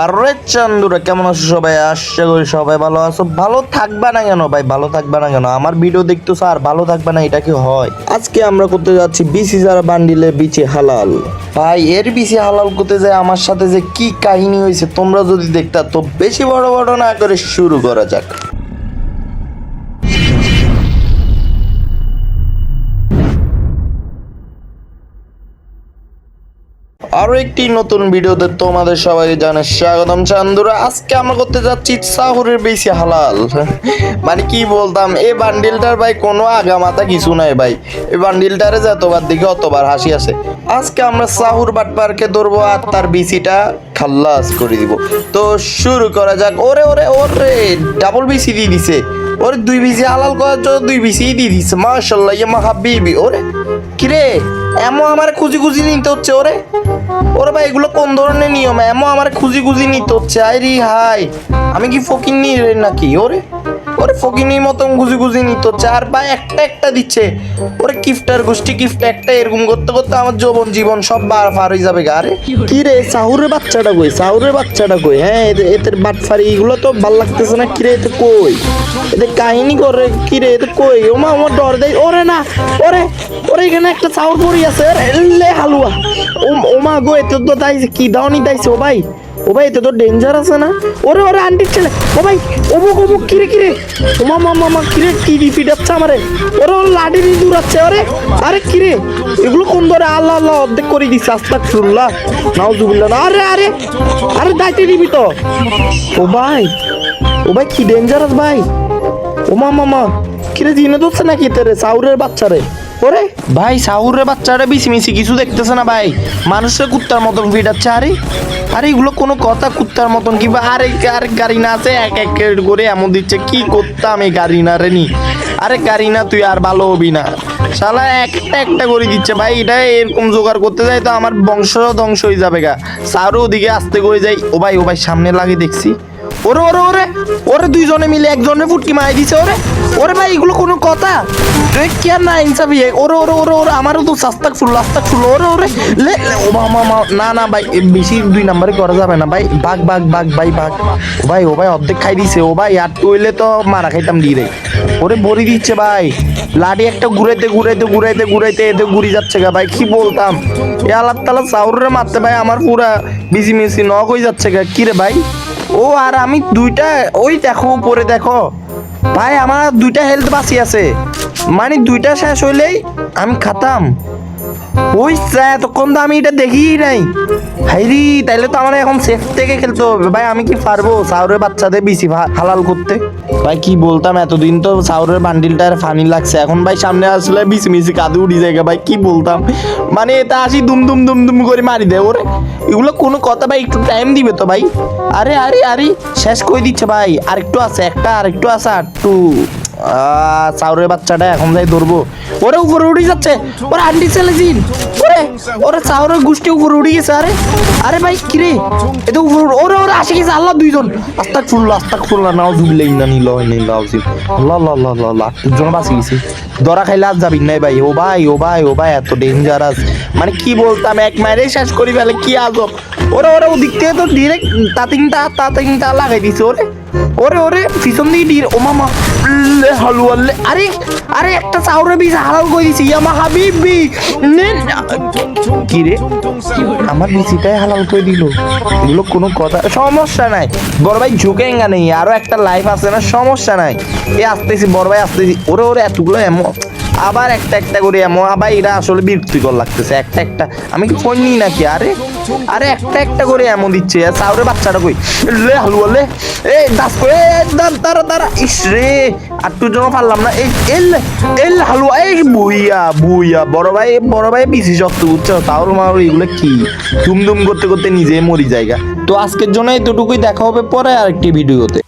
আরে চান্দুরা কেমন আছো সবাই? আশা করি সবাই ভালো আছো। ভালো থাকবে না কেন ভাই? ভালো থাকবে না কেন? আমার ভিডিও দেখতো স্যার ভালো থাকবে না, এটা কি হয়? আজকে আমরা করতে যাচ্ছি বিসি যারা বান্ডিলে বিচে হালাল। ভাই, এর বিসি হালাল করতে যায় আমার সাথে যে কি কাহিনী হয়েছে তোমরা যদি দেখতা, তো বেশি বড় বড় না করে শুরু করা যাক। আরও একটি নতুন ভিডিওতে তোমাদের সবাই জানে স্বাগতম। চান্দুরা, আজকে আমরা করতে যাচ্ছি সাহুরের বেশি হালাল। মানে কি বলতাম এই বান্ডিলটার ভাই কোনো আগামাতা কিছু নাই ভাই। এই বান্ডিলটারে যতবার দিকে অতবার হাসি আছে আজকে আমরা সাহুর বাটপারকে ধরবো আর তার বিসিটা খাল্লাস করে দিব। তো শুরু করা যাক। ওরে ওরে ওরে ডাবল বিসি দিয়ে দিছে। ওরে দুই বিসি হালাল করার জন্য দুই বিসি দিয়ে দিছে। মাশাল্লাহ ইয়া মাহাবিবি ওরে। কিরে এমন আমার খুঁজি খুঁজি নিতে হচ্ছে, ওরে। ওরে ভাই, এগুলো কোন ধরনের নিয়ম? এমন আমার খুঁজি খুঁজি নিতে হচ্ছে। আই রি হাই আমি কি ফকিং নিয়ে নাকি, ওরে? ওরে ফকিনির মতন গুজি গুজি নিতে আর ভাই একটা একটা দিচ্ছে। ওরে কিফটার গোষ্ঠী কিফট একটা এরকম করতে করতে আমার যৌবন জীবন সব বার ফার হয়ে যাবে গা। আরে কি রে সাহুরের বাচ্চাটা কই? সাহুরের বাচ্চাটা কই? হ্যাঁ এদের এদের বাটফারি এগুলো তো ভালো লাগতেছে না। কিরে এতে কই? এদের কাহিনী করে কিরে এতে কই? ও মা আমার ডর দেয়। ওরে না ওরে ওরে এখানে একটা চাউর পড়ি আছে। লে হালুয়া। ও- মা গো এতে তো তাইছে কি দাওনি তাইছে ও ভাই? ও ভাই, এতে তো ডেঞ্জার আছে না? ওরে ওরে, আন্টির ছেলে। ও ভাই অমুক অমুক কিরে কিরে? ওমা মা মামা কিরে, কি রিপিট হচ্ছে আমারে? ওরে, ওর লাডি দিয়ে দূরাচ্ছে ওরে। আরে, কিরে? এগুলো কোন ধরে আল্লাহ আল্লাহ অর্ধেক করে দিচ্ছে আস্তাক শুনলা নাও জুবিল্লা না, আরে আরে আরে দাইতে দিবি তো। ও ভাই ও ভাই, কি ডেঞ্জারাস ভাই। ওমা মামা কিরে, জিনে ধরছে নাকি তেরে সাউরের বাচ্চারে ওরে, ভাই সাউরের বাচ্চারা বেশি মিশি, কিছু দেখতেছে না ভাই। মানুষের কুত্তার মতন ফিটাচ্ছে আরে। আরে, এগুলো কোনো কথা, কুত্তার মতন কিংবা আরে আরে গাড়ি না আছে, এক এক করে এমন দিচ্ছে, কি করতাম এই গাড়ি না রে নি? আরে গাড়ি না তুই আর ভালো হবি না। শালা, একটা একটা করে দিচ্ছে, ভাই, এটা এরকম জোগাড় করতে যাই তো আমার বংশ ধ্বংস হয়ে যাবে গা। সারও ওদিকে আসতে করে যাই। ও ভাই ও ভাই, সামনে লাগে দেখছি। ওরে ওরে ওরে ওরে দুইজনে মিলে একজনে ফুটকি মারি দিছে, ওরে। ওরে ভাই, এগুলো কোনো কথা? এ, কি আর না ইনসাফি? ওরে ওরে ওরে ওরে, আমারও তো সাস্তাক ফুল রাস্তাক ফুল ওরে ওরে। লে ও, মা না না, ভাই বেশি দুই নাম্বারে করা যাবে না, ভাই। বাঘ বাঘ বাঘ, ভাই বাঘ। ভাই, ও ভাই, অর্ধেক খাই দিছে, ও ভাই, আর টইলে তো মারা খাইতাম দিয়ে রে ওরে, বড়ি দিচ্ছে, ভাই। লাডি একটা ঘুরাইতে ঘুরাইতে ঘুরাইতে ঘুরাইতে এতে ঘুরি যাচ্ছে গা, ভাই, কি বলতাম? এ আল্লাহ তালা সাউরে মারতে, ভাই, আমার পুরা বিজি মিসি নক হয়ে যাচ্ছে গা। কি রে, ভাই? ও, আর আমি দুইটা, ওই দেখো, উপরে দেখো। ভাই, আমার দুইটা হেলথ বাঁচি আছে। মানে দুইটা শেষ হইলেই আমি খাতাম। ওই এতক্ষণ তো আমি এটা দেখিই নাই। হাইরি তাইলে তো আমার এখন সেফ থেকে খেলতে হবে। ভাই আমি কি পারব? সাউরের বাচ্চাদের বেশি হালাল করতে। ভাই কি বলতাম এতদিন তো সাউরের বান্ডিলটার ফানি লাগছে। এখন ভাই সামনে আসলে বিসি মিসি কাঁদে উঠি জায়গা ভাই কি বলতাম? মানে এটা আসি দুম দুম দুম দুম করে মারি দেয় ওরে। এগুলো কোনো কথা ভাই একটু টাইম দিবে তো ভাই। আরে আরে আরে শেষ করে দিচ্ছে ভাই। আরেকটু আছে একটা আরেকটু আছে আর আহ, চাউরের বাচ্চাটা এখন যাই ধরবো। ওরে উপরে উঠে যাচ্ছে। ওরে আন্টি ছেলেছিন ওরে ওরে চাউরের গোষ্ঠী উপরে উঠে গেছে, আরে। আরে ভাই কিরে এত উপরে ওরে ওরে, আসে গেছে আল্লাহ দুইজন। আস্তাক ফুল্লা আস্তাক ফুল্লা নাও জুবিলে ইনা নিল নিল আল্লাহ আল্লাহ আল্লাহ আল্লাহ আল্লাহ দুজন বাঁচি গেছে। ধরা খাইলে আজ যাবি নাই ভাই। ও ভাই ও ভাই ও ভাই, এত ডেঞ্জারাস মানে কি বলতাম, এক মাইরে শেষ করি ফেলে, কি আজব। ওরে ওরে, ওদিক থেকে তো ডিরেক্ট তাতিংটা তাতিংটা লাগাই দিছে, ওরে। ওরে ওরে, পিছন দিকে ডির ও মামা। হালুয়া আরে আরে, একটা চাউরে বিষ হালাল করে দিছি ইয়ামা হাবিবি কি রে? আমার বিচিটাই হালাল করে দিল। এগুলো কোনো কথা, সমস্যা নাই। বড় ভাই ঝুঁকে এঙ্গা নেই, আরও একটা লাইফ আছে না, সমস্যা নাই। এ আসতেছি, বড় ভাই আসতেছি। ওরে ওরে, এতগুলো এমন আবার একটা একটা করে এমন আবার এরা আসলে বিরক্তিকর লাগতেছে, একটা একটা। আমি কি ফোন নাকি? আরে আরে একটা একটা করে এমন দিচ্ছে। সাউরে বাচ্চাটা কই? লে, হালুয়া, লে। এই, দাস করে দাঁড়া দাঁড়া ইস রে তুই জমা পারলাম না। এই এল এল হালুয়া। এই, বুইয়া বুইয়া। বড় ভাই বড় ভাই পিসি শক্ত বুঝছ? তাও মার এগুলো কি? দুম দুম করতে করতে নিজে মরি জায়গা। তো আজকের জন্য এতটুকুই। দেখা হবে পরে আরেকটি ভিডিওতে।